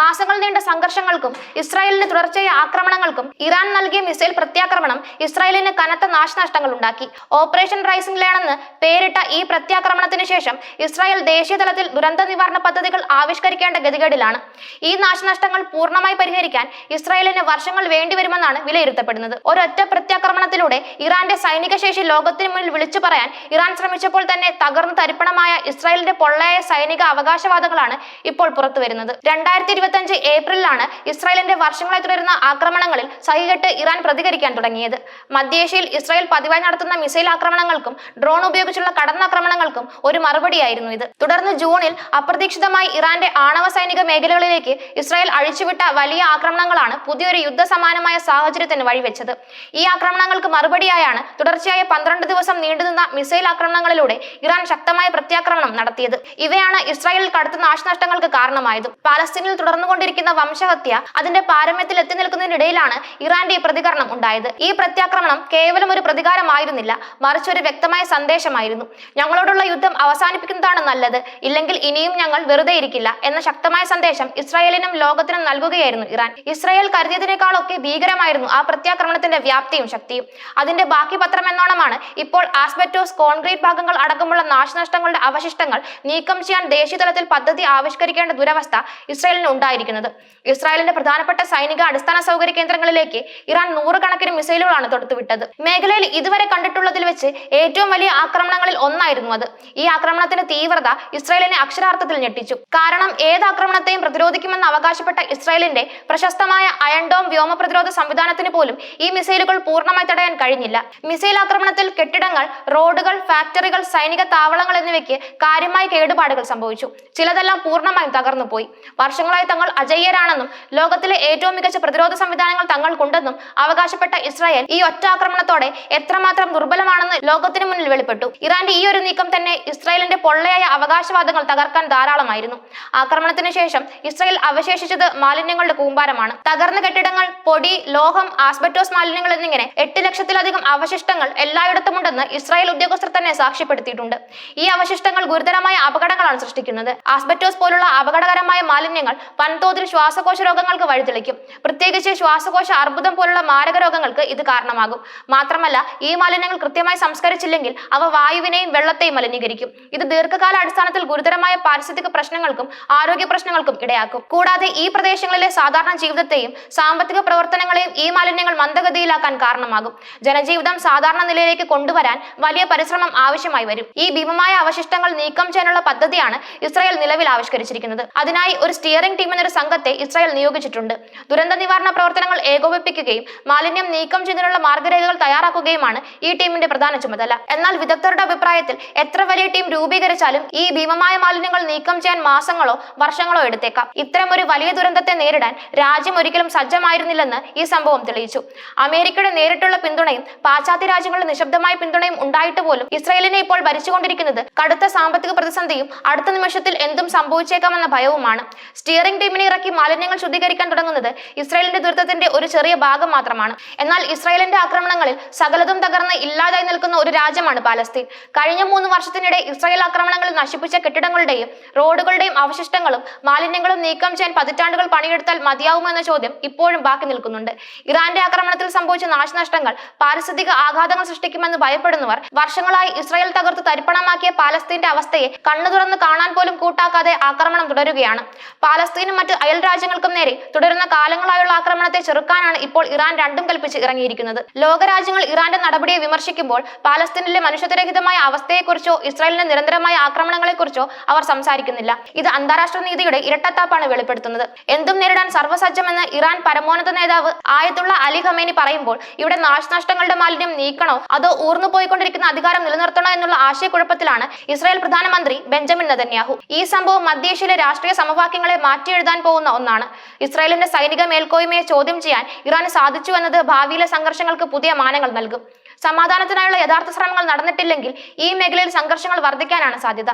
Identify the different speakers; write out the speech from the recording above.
Speaker 1: മാസങ്ങൾ നീണ്ട സംഘർഷങ്ങൾക്കും ഇസ്രായേലിന് തുടർച്ചയായ ആക്രമണങ്ങൾക്കും ഇറാൻ നൽകിയ മിസൈൽ പ്രത്യാക്രമണം ഇസ്രായേലിന് കനത്ത നാശനഷ്ടങ്ങൾ ഉണ്ടാക്കി. ഓപ്പറേഷൻ റൈസിംഗ് ലേണെന്ന് പേരിട്ട ഈ പ്രത്യാക്രമണത്തിന് ശേഷം ഇസ്രായേൽ ദേശീയ തലത്തിൽ ദുരന്ത നിവാരണ പദ്ധതികൾ ആവിഷ്കരിക്കേണ്ട ഗതികേടിലാണ്. ഈ നാശനഷ്ടങ്ങൾ പൂർണമായി പരിഹരിക്കാൻ ഇസ്രായേലിന് വർഷങ്ങൾ വേണ്ടിവരുമെന്നാണ് വിലയിരുത്തപ്പെടുന്നത്. ഒരൊറ്റ പ്രത്യാക്രമണത്തിലൂടെ ഇറാന്റെ സൈനിക ശേഷി ലോകത്തിന് മുന്നിൽ വിളിച്ചു പറയാൻ ഇറാൻ ശ്രമിച്ചപ്പോൾ തന്നെ തകർന്നു തരിപ്പണമായ ഇസ്രായേലിന്റെ പൊള്ളയായ സൈനിക അവകാശവാദങ്ങളാണ് ഇപ്പോൾ പുറത്തുവരുന്നത്. രണ്ടായിരത്തി ഇരുപത്തി അഞ്ച് ഏപ്രിലാണ് ഇസ്രായേലിന്റെ വർഷങ്ങളായി തുടരുന്ന ആക്രമണങ്ങളിൽ സഹികെട്ട് ഇറാൻ പ്രതികരിക്കാൻ തുടങ്ങിയത്. മധ്യേഷ്യയിൽ ഇസ്രായേൽ പതിവായി നടത്തുന്ന മിസൈൽ ആക്രമണങ്ങൾക്കും ഡ്രോൺ ഉപയോഗിച്ചുള്ള കടന്നാക്രമണങ്ങൾക്കും ഒരു മറുപടിയായിരുന്നു ഇത്. തുടർന്ന് ജൂണിൽ അപ്രതീക്ഷിതമായി ഇറാന്റെ ആണവ സൈനിക മേഖലകളിലേക്ക് ഇസ്രായേൽ അഴിച്ചുവിട്ട വലിയ ആക്രമണങ്ങളാണ് പുതിയൊരു യുദ്ധ സമാനമായ സാഹചര്യത്തിന് വഴിവെച്ചത്. ഈ ആക്രമണങ്ങൾക്ക് മറുപടിയായാണ് തുടർച്ചയായ പന്ത്രണ്ട് ദിവസം നീണ്ടുനിന്ന മിസൈൽ ആക്രമണങ്ങളിലൂടെ ഇറാൻ ശക്തമായ പ്രത്യാക്രമണം നടത്തിയത്. ഇവയാണ് ഇസ്രായേലിൽ കടുത്ത നാശനഷ്ടങ്ങൾക്ക് കാരണമായത്. പാലസ്തീനിൽ തുടർന്നുകൊണ്ടിരിക്കുന്ന വംശഹത്യ അതിന്റെ പാരമ്യത്തിൽ എത്തി നിൽക്കുന്നതിനിടയിലാണ് ഇറാന്റെ ഈ പ്രതികരണം ഉണ്ടായത്. ഈ പ്രത്യാക്രമണം കേവലം ഒരു പ്രതികാരമായിരുന്നില്ല മറിച്ച് ഒരു വ്യക്തമായ സന്ദേശമായിരുന്നു. ഞങ്ങളോടുള്ള യുദ്ധം അവസാനിപ്പിക്കുന്നതാണ് നല്ലത് ഇല്ലെങ്കിൽ ഇനിയും ഞങ്ങൾ വെറുതെ ഇരിക്കില്ല എന്ന ശക്തമായ സന്ദേശം ഇസ്രായേലിനും ലോകത്തിനും നൽകുകയായിരുന്നു ഇറാൻ. ഇസ്രായേൽ കരുതിയതിനേക്കാളൊക്കെ ഭീകരമായിരുന്നു ആ പ്രത്യാക്രമണത്തിന്റെ വ്യാപ്തിയും ശക്തിയും. അതിന്റെ ബാക്കി പത്രം എന്നോണമാണ് ഇപ്പോൾ ആസ്ബറ്റോസ് കോൺക്രീറ്റ് ഭാഗങ്ങൾ അടക്കമുള്ള നാശനഷ്ടങ്ങളുടെ അവശിഷ്ടങ്ങൾ നീക്കം ചെയ്യാൻ ദേശീയതലത്തിൽ പദ്ധതി ആവിഷ്കരിക്കേണ്ട ദുരവസ്ഥ ഇസ്രായേലിന് ഉണ്ടായിരിക്കുന്നത് ഇസ്രായേലിന്റെ പ്രധാനപ്പെട്ട സൈനിക അടിസ്ഥാന സൗകര്യ കേന്ദ്രങ്ങളിലേക്ക് ഇറാൻ നൂറുകണക്കിന് മിസൈലുകളാണ് തൊടുത്തുവിട്ടത്. മേഖലയിൽ ഇതുവരെ കണ്ടിട്ടുള്ളതിൽ വെച്ച് ഏറ്റവും വലിയ ആക്രമണങ്ങളിൽ ഒന്നായിരുന്നു അത്. ഈ ആക്രമണത്തിന്റെ തീവ്രത ഇസ്രായേലിനെ അക്ഷരാർത്ഥത്തിൽ ഞെട്ടിച്ചു. കാരണം ഏത് ആക്രമണത്തെയും പ്രതിരോധിക്കുമെന്ന് അവകാശപ്പെട്ട ഇസ്രായേലിന്റെ പ്രശസ്തമായ അയൺഡോം വ്യോമ പ്രതിരോധ സംവിധാനത്തിന് പോലും ഈ മിസൈലുകൾ പൂർണമായി തടയാൻ കഴിഞ്ഞില്ല. മിസൈൽ ആക്രമണത്തിൽ കെട്ടിടങ്ങൾ റോഡുകൾ ഫാക്ടറികൾ സൈനിക താവളങ്ങൾ എന്നിവയ്ക്ക് കാര്യമായ കേടുപാടുകൾ സംഭവിച്ചു. ചിലതെല്ലാം പൂർണമായും തകർന്നുപോയി. വർഷങ്ങളായി തങ്ങൾ അജയ്യരാണെന്നും ലോകത്തിലെ ഏറ്റവും മികച്ച പ്രതിരോധ സംവിധാനങ്ങൾ തങ്ങൾക്കുണ്ടെന്നും അവകാശപ്പെട്ട ഇസ്രായേൽ ഈ ഒറ്റ ആക്രമണത്തോടെ എത്രമാത്രം ദുർബലമാണെന്ന് ലോകത്തിന് മുന്നിൽ വെളിപ്പെട്ടു. ഇറാന്റെ ഈ ഒരു നീക്കം തന്നെ ഇസ്രായേലിന്റെ പൊള്ളയായ അവകാശവാദങ്ങൾ തകർക്കാൻ ധാരാളമായിരുന്നു. ആക്രമണത്തിന് ശേഷം ഇസ്രായേൽ അവശേഷിച്ചത് മാലിന്യങ്ങളുടെ കൂമ്പാരമാണ്. തകർന്ന കെട്ടിടങ്ങൾ പൊടി ലോഹം ആസ്ബറ്റോസ് മാലിന്യങ്ങൾ എന്നിങ്ങനെ എട്ട് ലക്ഷത്തിലധികം അവശിഷ്ടങ്ങൾ എല്ലായിടത്തുമുണ്ടെന്ന് ഇസ്രായേൽ ഉദ്യോഗസ്ഥർ തന്നെ സാക്ഷ്യപ്പെടുത്തിയിട്ടുണ്ട്. ഈ അവശിഷ്ടങ്ങൾ ഗുരുതരമായ അപകടങ്ങളാണ് സൃഷ്ടിക്കുന്നത്. ആസ്ബറ്റോസ് പോലുള്ള അപകടകരമായ മാലിന്യങ്ങൾ വൻതോതിൽ ശ്വാസകോശ രോഗങ്ങൾക്ക് വഴിതെളിക്കും. പ്രത്യേകിച്ച് ശ്വാസകോശ അർബുദം പോലുള്ള മാരക രോഗങ്ങൾക്ക് ഇത് കാരണമാകും. മാത്രമല്ല ഈ മാലിന്യങ്ങൾ കൃത്യമായി സംസ്കരിച്ചില്ലെങ്കിൽ അവ വായുവിനെയും വെള്ളത്തെയും മലിനീകരിക്കും. ഇത് ദീർഘകാല അടിസ്ഥാനത്തിൽ ഗുരുതരമായ പാരിസ്ഥിതിക പ്രശ്നങ്ങൾക്കും ആരോഗ്യ പ്രശ്നങ്ങൾക്കും ഇടയാക്കും. കൂടാതെ ഈ പ്രദേശങ്ങളിലെ സാധാരണ ജീവിതത്തെയും സാമ്പത്തിക പ്രവർത്തനങ്ങളെയും ഈ മാലിന്യങ്ങൾ മന്ദഗതിയിലാക്കാൻ കാരണമാകും. ജനജീവിതം സാധാരണ നിലയിലേക്ക് കൊണ്ടുവരാൻ വലിയ പരിശ്രമം ആവശ്യമായി വരും. ഈ ഭീമമായ അവശിഷ്ടങ്ങൾ നീക്കം ചെയ്യാനുള്ള പദ്ധതിയാണ് ഇസ്രായേൽ നിലവിൽ ആവിഷ്കരിച്ചിരിക്കുന്നത്. അതിനായി ഒരു സ്റ്റിയറിംഗ് ടീം എന്നൊരു സംഘത്തെ ഇസ്രായേൽ നിയോഗിച്ചിട്ടുണ്ട്. ദുരന്ത നിവാരണ പ്രവർത്തനങ്ങൾ ഏകോപിപ്പിക്കുകയും മാലിന്യം നീക്കം ചെയ്യുന്നതിനുള്ള മാർഗരേഖകൾ തയ്യാറാക്കുകയുമാണ് ഈ ടീമിന്റെ പ്രധാന ചുമതല. എന്നാൽ വിദഗ്ധരുടെ അഭിപ്രായത്തിൽ എത്ര വലിയ ടീം രൂപീകരിച്ചാലും ഈ ഭീമമായ മാലിന്യങ്ങൾ നീക്കം ചെയ്യാൻ മാസങ്ങളോ വർഷങ്ങളോ എടുത്തേക്കാം. ഇത്തരം ഒരു വലിയ ദുരന്തത്തെ നേരിടാൻ രാജ്യം ഒരിക്കലും സജ്ജമായിരുന്നില്ലെന്ന് ഈ സംഭവം തെളിയിച്ചു. അമേരിക്കയുടെ നേരിട്ടുള്ള പിന്തുണയും പാശ്ചാത്യ രാജ്യങ്ങളുടെ നിശബ്ദമായ പിന്തുണയും ഉണ്ടായിട്ട് പോലും ഇസ്രായേലിനെ ഇപ്പോൾ ഭരിച്ചുകൊണ്ടിരിക്കുന്നത് കടുത്ത സാമ്പത്തിക പ്രതിസന്ധിയും അടുത്ത നിമിഷത്തിൽ എന്തും സംഭവിച്ചേക്കാമെന്ന ഭയവുമാണ്. സ്റ്റിയറിംഗ് ടീമിനെ ഇറക്കി മാലിന്യങ്ങൾ ശുദ്ധീകരിക്കാൻ തുടങ്ങുന്നത് ഇസ്രായേലിന്റെ ദുരിതത്തിന്റെ ഒരു ചെറിയ ഭാഗം മാത്രമാണ്. എന്നാൽ ഇസ്രായേലിന്റെ ആക്രമണങ്ങളിൽ സകലതും തകർന്ന് ഇല്ലാതായി നിൽക്കുന്ന ഒരു രാജ്യമാണ് പാലസ്തീൻ. കഴിഞ്ഞ മൂന്ന് വർഷത്തിനിടെ ഇസ്രായേൽ ആക്രമണങ്ങളിൽ നശിപ്പിച്ച കെട്ടിടങ്ങളുടെയും റോഡുകളുടെയും അവശിഷ്ടങ്ങളും മാലിന്യങ്ങളും നീക്കം ചെയ്യാൻ പതിറ്റാണ്ടുകൾ പണിയെടുത്താൽ മതിയാവുമോ എന്ന ചോദ്യം ഇപ്പോഴും ബാക്കി നിൽക്കുന്നുണ്ട്. ഇറാന്റെ ആക്രമണത്തിൽ സംഭവിച്ച നാശനഷ്ടങ്ങൾ പാരിസ്ഥിതിക ആഘാതങ്ങൾ സൃഷ്ടിക്കുമെന്ന് ഭയപ്പെടുന്നവർ വർഷങ്ങളായി ഇസ്രായേൽ തകർത്ത് തരിപ്പണമാക്കിയ പാലസ്തീന്റെ അവസ്ഥയെ കണ്ണു തുറന്ന് കാണാൻ പോലും കൂട്ടാക്കാതെ ആക്രമണം തുടരുകയാണ്. മറ്റ് അയൽ രാജ്യങ്ങൾക്കും നേരെ തുടരുന്ന കാലങ്ങളായുള്ള ആക്രമണത്തെ ചെറുക്കാനാണ് ഇപ്പോൾ ഇറാൻ രണ്ടും കൽപ്പിച്ച് ഇറങ്ങിയിരിക്കുന്നത്. ലോകരാജ്യങ്ങൾ ഇറാന്റെ നടപടിയെ വിമർശിക്കുമ്പോൾ പാലസ്തീനിലെ മനുഷ്യത്വരഹിതമായ അവസ്ഥയെക്കുറിച്ചോ ഇസ്രായേലിന്റെ നിരന്തരമായ ആക്രമണങ്ങളെക്കുറിച്ചോ അവർ സംസാരിക്കുന്നില്ല. ഇത് അന്താരാഷ്ട്ര നീതിയുടെ ഇരട്ടത്താപ്പാണ് വെളിപ്പെടുത്തുന്നത്. എന്തും നേരിടാൻ സർവസജ്ജമെന്ന് ഇറാൻ പരമോന്നത നേതാവ് ആയത്തുള്ള അലി ഖമേനി പറയുമ്പോൾ ഇവിടെ നാശനഷ്ടങ്ങളുടെ മാലിന്യം നീക്കണോ അതോ ഊർന്നു പോയിക്കൊണ്ടിരിക്കുന്ന അധികാരം നിലനിർത്തണോ എന്നുള്ള ആശയക്കുഴപ്പത്തിലാണ് ഇസ്രായേൽ പ്രധാനമന്ത്രി ബെഞ്ചമിൻ നെതന്യാഹു. ഈ സംഭവം മധ്യേഷ്യയിലെ രാഷ്ട്രീയ സമവാക്യങ്ങളെ മാറ്റിയെഴുതാൻ പോകുന്ന ഒന്നാണ്. ഇസ്രായേലിന്റെ സൈനിക മേൽക്കോയ്മയെ ചോദ്യം ചെയ്യാൻ ഇറാന് സാധിച്ചു എന്നത് ഭാവിയിലെ സംഘർഷങ്ങൾക്ക് പുതിയ മാനങ്ങൾ നൽകും. സമാധാനത്തിനായുള്ള യഥാർത്ഥ ശ്രമങ്ങൾ നടന്നിട്ടില്ലെങ്കിൽ ഈ മേഖലയിൽ സംഘർഷങ്ങൾ വർദ്ധിക്കാനാണ് സാധ്യത.